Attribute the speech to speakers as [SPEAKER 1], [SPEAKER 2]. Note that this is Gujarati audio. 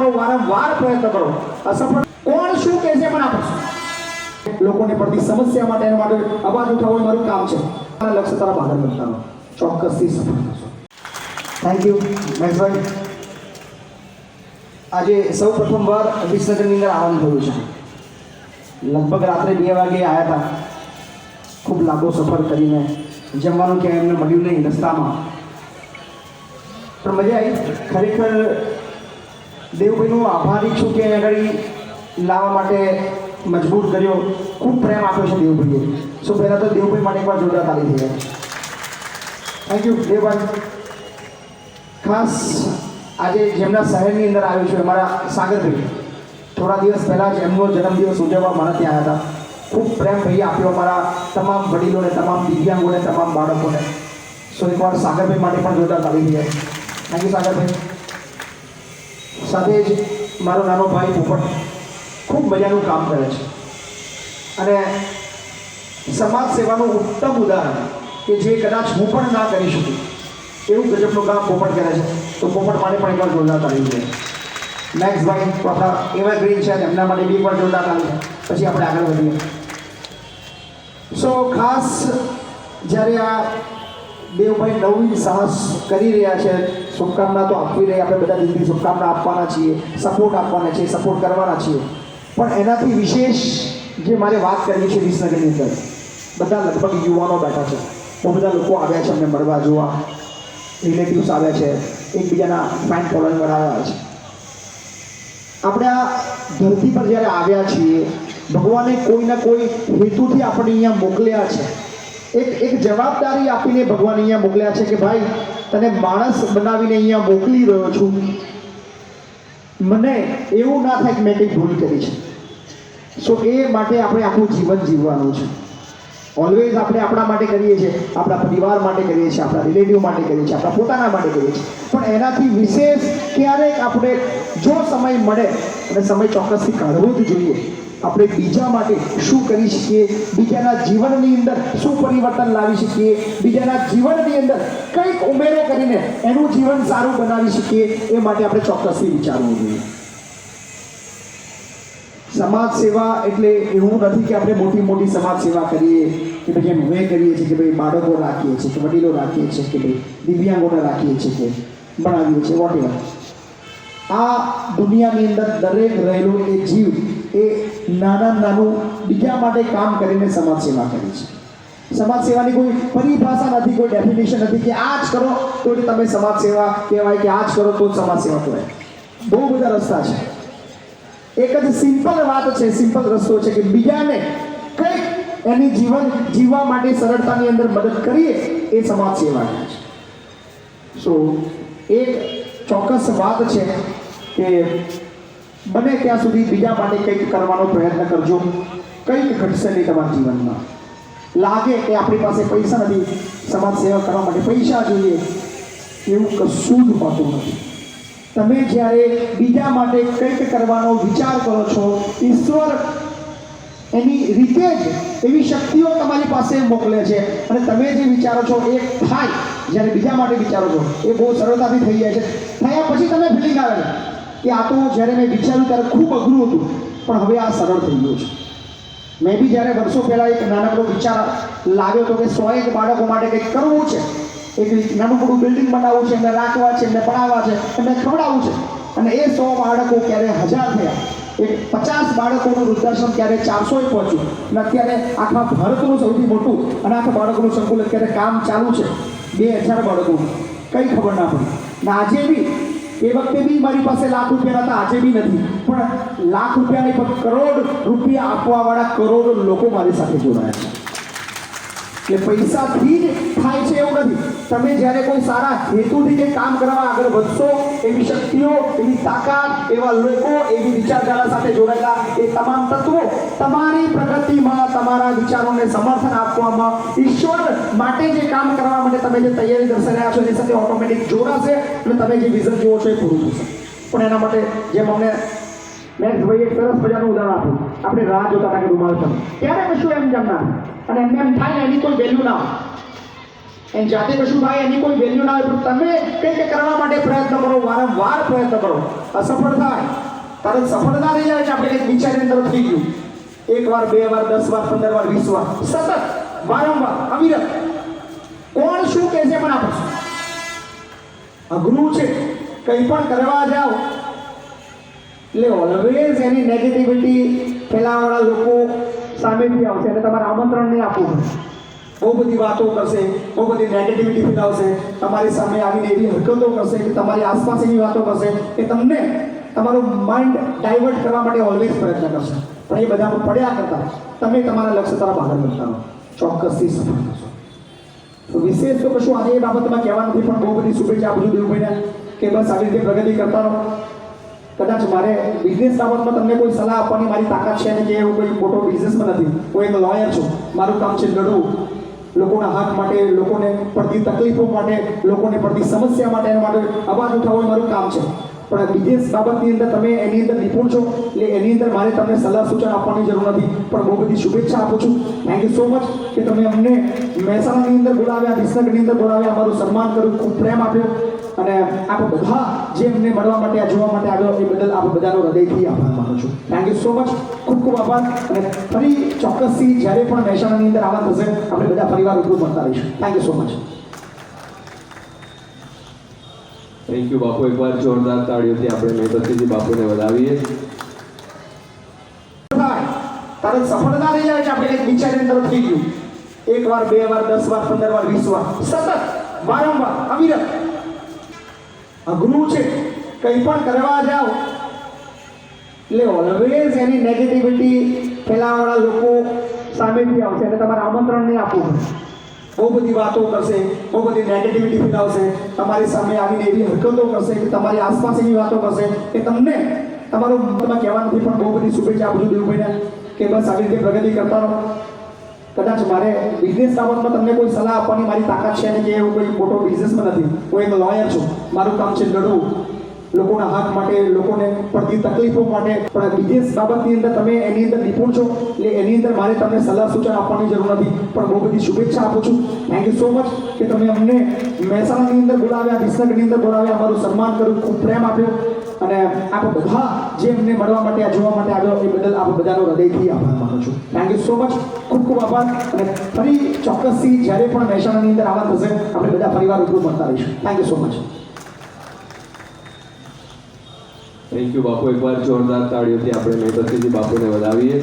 [SPEAKER 1] કરો, વારંવાર પ્રયત્ન કરો. અસફળ કોણ શું કહે છે પણ આપણે લોકોને પડતી સમસ્યા માટે, એના માટે અવાજ ઉઠાવવો એ મારું કામ છે. લક્ષ્ય તરફ આગળ વધતા રહો ચોક્કસથી સફળ થશો. થેન્ક યુ મહેશભાઈ. આજે સૌ પ્રથમવાર વિસર્જનની અંદર આવવાનું થયો છે. લગભગ રાત્રે બે વાગે આવ્યા હતા. ખૂબ લાંબો સફર કરીને જમવાનું ક્યાંય એમને મળ્યું નહીં રસ્તામાં. પણ મજા આવી. ખરેખર દેવભાઈનો આભારી છું કે આગળ લાવવા માટે મજબૂર કર્યો. ખૂબ પ્રેમ આપ્યો છે દેવભાઈએ. સો પહેલાં તો દેવભાઈ માટે એકવાર જોરદાર તાલી થઈ થેન્ક યુ દેવભાઈ. ખાસ આજે જેમના શહેરની અંદર આવ્યો છું, અમારા સાગરભાઈ થોડા દિવસ પહેલાં જ એમનો જન્મદિવસ ઉજવવા મારા ત્યાં હતા. ખૂબ પ્રેમ ભાઈ આપ્યો અમારા તમામ વડીલોને, તમામ દિવ્યાંગોને, તમામ બાળકોને. સો એકવાર સાગરભાઈ માટે પણ જોરદાર તાલી થઈ જાય. થેન્ક યુ સાગરભાઈ સાથે જ મારો નાનો ભાઈ પોપટ ખૂબ મજાનું કામ કરે છે. અને સમાજ સેવાનું ઉત્તમ ઉદાહરણ કે જે કદાચ હું પણ ના કરી શકું, એવું ગજબનું કામ પોપટ કરે છે. તો પોપટ માટે પણ એકવાર જોરદાર તાળી છે મેક્સ ભાઈ આપણા એવા ગ્રીન છે એમના માટે બી પણ જોરદાર તાળી પછી આપણે આગળ વધીએ. સો ખાસ જ્યારે આ દેવભાઈ નવીન સાહસ કરી રહ્યા છે શુભકામના તો આપવી રહી આપણે બધા દિલથી શુભકામના આપવાના છીએ સપોર્ટ આપવાના છીએ સપોર્ટ કરવાના છીએ. પણ એનાથી વિશેષ જે મારે વાત કરવી છે વિસનગરની અંદર, બધા લગભગ યુવાનો બેઠા છે. બહુ બધા લોકો આવ્યા છે અમને મળવા જોવા. રિલેટિવ્સ આવ્યા છે, એકબીજાના ફાઇન ફોલોઈંગ બનાવ્યા છે. આપણે આ ધરતી પર જ્યારે આવ્યા છીએ, ભગવાને કોઈના કોઈ હેતુથી આપણે અહીંયા મોકલ્યા છે. એક એક જવાબદારી આપીને ભગવાન અહીંયા મોકલ્યા છે કે ભાઈ તને માણસ બનાવીને અહીંયા મોકલી રહ્યો છું. મને એવું ના થાય કે મેં કંઈ ભૂલ કરી છે. સો એ માટે આપણે આખું જીવન જીવવાનું છે. ઓલવેઝ આપણે આપણા માટે કરીએ છીએ, આપણા પરિવાર માટે કરીએ છીએ, આપણા રિલેટિવ માટે કરીએ છીએ, આપણા પોતાના માટે કરીએ છીએ. પણ એનાથી વિશેષ ક્યારેક આપણે જો સમય મળે, અને સમય ચોક્કસથી કાઢવો જ જોઈએ. આપણે બીજા માટે શું કરી શકીએ? બીજાના જીવનની અંદર શું પરિવર્તન લાવી શકીએ? બીજાના જીવનની અંદર કંઈક ઉમેરો કરીને એનું જીવન સારું બનાવી શકીએ, એ માટે આપણે ચોક્કસથી વિચારવું જોઈએ. સમાજ સેવા એટલે એવું નથી કે આપણે મોટી મોટી સમાજ સેવા કરીએ, કે ભાઈ એમ અમે કરીએ છીએ કે ભાઈ બાળકો રાખીએ છીએ, કે વડીલો રાખીએ છીએ, કે ભાઈ દિવ્યાંગોને રાખીએ છીએ, કે ભણાવીએ છીએ વોટ આ દુનિયાની અંદર દરેક રહેલો એ જીવ એ નાના નાનું બીજા માટે કામ કરીને સમાજ સેવા કરે છે. સમાજ સેવાની કોઈ પરિભાષા નથી, કોઈ ડેફિનેશન નથી કે આ જ કરો તો તમે સમાજ સેવા કહેવાય કે આ જ કરો તો જ સમાજ સેવા કહેવાય. બહુ બધા રસ્તા છે. એક જ સિમ્પલ વાત છે સિમ્પલ રસ્તો છે કે બીજાને કંઈક એની જીવન જીવવા માટે સરળતાની અંદર મદદ કરીએ એ સમાજ સેવા છે. સો એક ચોક્કસ વાત છે કે બને ત્યાં સુધી બીજા માટે કંઈક કરવાનો પ્રયત્ન કરજો. કંઈક ઘટશે નહીં તમારા જીવનમાં. લાગે કે આપણી પાસે પૈસા નથી. સમાજ સેવા કરવા માટે પૈસા જોઈએ. એવું કશું જ હોતું નથી. તમે જ્યારે બીજા માટે કંઈક કરવાનો વિચાર કરો છો, ઈશ્વર એની રીતે જ એવી શક્તિઓ તમારી પાસે મોકલે છે. અને તમે જે વિચારો છો એ થાય. જ્યારે બીજા માટે વિચારો છો, એ બહુ સરળતાથી થઈ જાય છે. થયા પછી તમે ફિલિંગ આવે કે આ તો જ્યારે મેં વિચાર્યું ત્યારે ખૂબ અઘરું હતું, પણ હવે આ સરળ થઈ ગયું છે. મેં બી જ્યારે વર્ષો પહેલાં એક નાનકડો વિચાર લાવ્યો હતો કે સો એક બાળકો માટે કંઈક કરવું છે, એક નાનકડું બિલ્ડિંગ બનાવવું છે, એમને રાખવા છે, એમને ભણાવવા છે, એમને ખવડાવવું છે. અને એ સો બાળકો ક્યારે હજાર થયા. એક પચાસ બાળકોનું વૃદ્ધાશ્રમ ક્યારે ચારસોએ પહોંચ્યું. અને અત્યારે આખા ભારતનું સૌથી મોટું અને આખા બાળકોનું સંકુલ અત્યારે કામ ચાલુ છે. બે હજાર બાળકોનું. કંઈ ખબર ના પડી. ને આજે બી એ વખતે બી મારી પાસે લાખ રૂપિયા હતા, આજે બી નથી. પણ લાખ રૂપિયા નહીં પણ કરોડ રૂપિયા આપવાવાળા કરોડો લોકો મારી સાથે જોડાયા છે. કે પૈસાથી જ થાય છે એવું નથી. તમે જ્યારે કોઈ સારા હેતુથી જે કામ કરવા આગળ વધશો, એવી શક્તિઓ, એવી તાકાત, એવા લોકો, એવી વિચારધારા સાથે જોડાયેલા એ તમામ તત્વો તમારી પ્રગતિમાં, તમારા વિચારોને સમર્થન આપવામાં, ઈશ્વર માટે જે કામ કરવા માટે તમે જે તૈયારી દર્શાવી રહ્યા છો, એની સાથે ઓટોમેટિક જોડાશે અને તમે જે વિઝન જુઓ છો એ પૂરું થશે. પણ એના માટે જેમ અમને મેં ભાઈ એક સરસ મજાનું ઉદાહરણ આપ્યું, આપણે રાહ જોતા હતા કે રૂમાલ તમે ત્યારે કશું એમ જમના અને એમને એમ થાય એની કોઈ વેલ્યુ ના હોય. એની જાતે કશું થાય એની કોઈ વેલ્યુ ના હોય, પણ તમે કંઈક કરવા માટે પ્રયત્ન કરો, વારંવાર પ્રયત્ન કરો. અસફળ થાય. તારે સફળ ના થઈ જાય કે આપણે કંઈક વિચારની અંદર થઈ ગયું. એક વાર, બે વાર, દસ વાર, પંદર વાર, વીસ વાર. સતત, વારંવાર, અવિરત. કોણ શું કહે છે પણ આપણે અઘરું છે. કંઈ પણ કરવા જાઓ. એટલે ઓલવેઝ એની નેગેટિવિટી ફેલાવાળા લોકો સામેથી આવશે અને તમારે આમંત્રણ નહીં આપવું બહુ બધી વાતો કરશે, બહુ બધી નેગેટિવિટી ફેલાવશે. તમારી સામે આવીને એવી હરકતો કરશે કે તમારી આસપાસ એવી વાતો કરશે કે તમને તમારું માઇન્ડ ડાયવર્ટ કરવા માટે ઓલવેઝ પ્રયત્ન કરશે. પણ એ બધામાં પડ્યા કરતા તમે તમારા લક્ષ્ય તરફ આગળ વધતા રહો. ચોક્કસથી સફળ થશો. તો વિશેષ તો કશું આજે એ બાબતમાં કહેવા નથી, પણ બહુ બધી શુભેચ્છા આપું છું દેવભાઈને કે બસ આવી રીતે પ્રગતિ કરતા રહો. કદાચ મારે બિઝનેસ બાબતમાં તમને કોઈ સલાહ આપવાની મારી તાકાત છે કે એવું કોઈ મોટો બિઝનેસમાં નથી. હું એક લોયર છું. મારું કામ છે લડવું. લોકોના હક માટે, લોકોને પડતી તકલીફો માટે, લોકોને પડતી સમસ્યા માટે એના માટે અવાજ ઉઠાવવું મારું કામ છે. પણ બીજી બાબતની અંદર તમે એની અંદર નિપુણ છો, એટલે એની અંદર મારે તમને સલાહ સૂચન આપવાની જરૂર નથી. પણ બહુ બધી શુભેચ્છા આપું છું. થેન્ક યુ સો મચ કે તમે અમને મહેસાણાની અંદર બોલાવ્યા, વિસનગરની અંદર બોલાવ્યા, અમારું સન્માન કર્યું, ખૂબ પ્રેમ આપ્યો. અને આપ બધા જે અમને મળવા માટે આ જોવા માટે આવ્યો એ બદલ આપ બધાનો હૃદયથી આભાર માનું છું. થેન્ક યુ સો મચ ખૂબ ખૂબ આભાર. અને ફરી ચોક્કસથી જ્યારે પણ મહેસાણાની અંદર આવા થશે, આપણે બધા પરિવાર ઉપર મળતા રહીશું. Thank you so much
[SPEAKER 2] thank you બાપુ. એકવાર જોરદાર તાળીઓથી આપણે મેહબતીજી બાપુને વધાવીએ.
[SPEAKER 1] તારે સફળતા સફળ જાય છે, આપણે એક વિચારની અંદર થઈ ગયું. એક વાર બે વાર, દસ વાર, પંદર વાર, વીસ વાર. સતત, વારંવાર, અવિરત. અઘરું છે. કંઈ પણ કરવા જાઓ. એટલે ઓલવેઝ એની નેગેટિવિટી ફેલાવવાળા લોકો સામેથી આવશે અને તમારે આમંત્રણ નહીં આપવું પડે બહુ બધી વાતો કરશે, બહુ બધી નેગેટિવિટી ફેલાવશે. તમારી સામે આવીને એવી હરકતો કરશે કે તમારી આસપાસ એવી વાતો કરશે કે તમને તમારું મનમાં કહેવા નથી પણ બહુ બધી શુભેચ્છા આપું છું દેવભાઈને કે બસ આવી રીતે પ્રગતિ કરતા રહો. કદાચ મારે બિઝનેસ બાબતમાં તમને કોઈ સલાહ આપવાની મારી તાકાત છે ને કે એવું કોઈ મોટો બિઝનેસમાં નથી. હું એક લોયર છું. મારું કામ છે લડવું. લોકોના હક માટે, લોકોને પડતી તકલીફો માટે. પણ બીજી બાબતની અંદર તમે એની અંદર નિપુણ છો. એટલે એની અંદર મારે તમને સલાહ સૂચન આપવાની જરૂર નથી. પણ બહુ બધી શુભેચ્છા આપું છું. થેન્ક યુ સો મચ કે તમે અમને મહેસાણાની અંદર બોલાવ્યા, વિસનગરની અંદર બોલાવ્યા. અમારું સન્માન કર્યું, ખૂબ પ્રેમ આપ્યો. અને આપ બધા જે અમને મળવા માટે, આ જોવા માટે આવ્યો એ બદલ આપ બધાનો હૃદયથી આભાર માનું છું. થેન્ક યુ સો મચ ખૂબ ખૂબ આભાર. અને ફરી ચોક્કસથી જ્યારે પણ મહેસાણાની અંદર આવા થશે, આપણે બધા પરિવાર રૂબરૂ મળતા રહીશું. Thank you so much
[SPEAKER 2] thank you બાપુ એકવાર જોરદાર તાળીઓથી આપણે મેહબતીજી બાપુને વધાવીએ.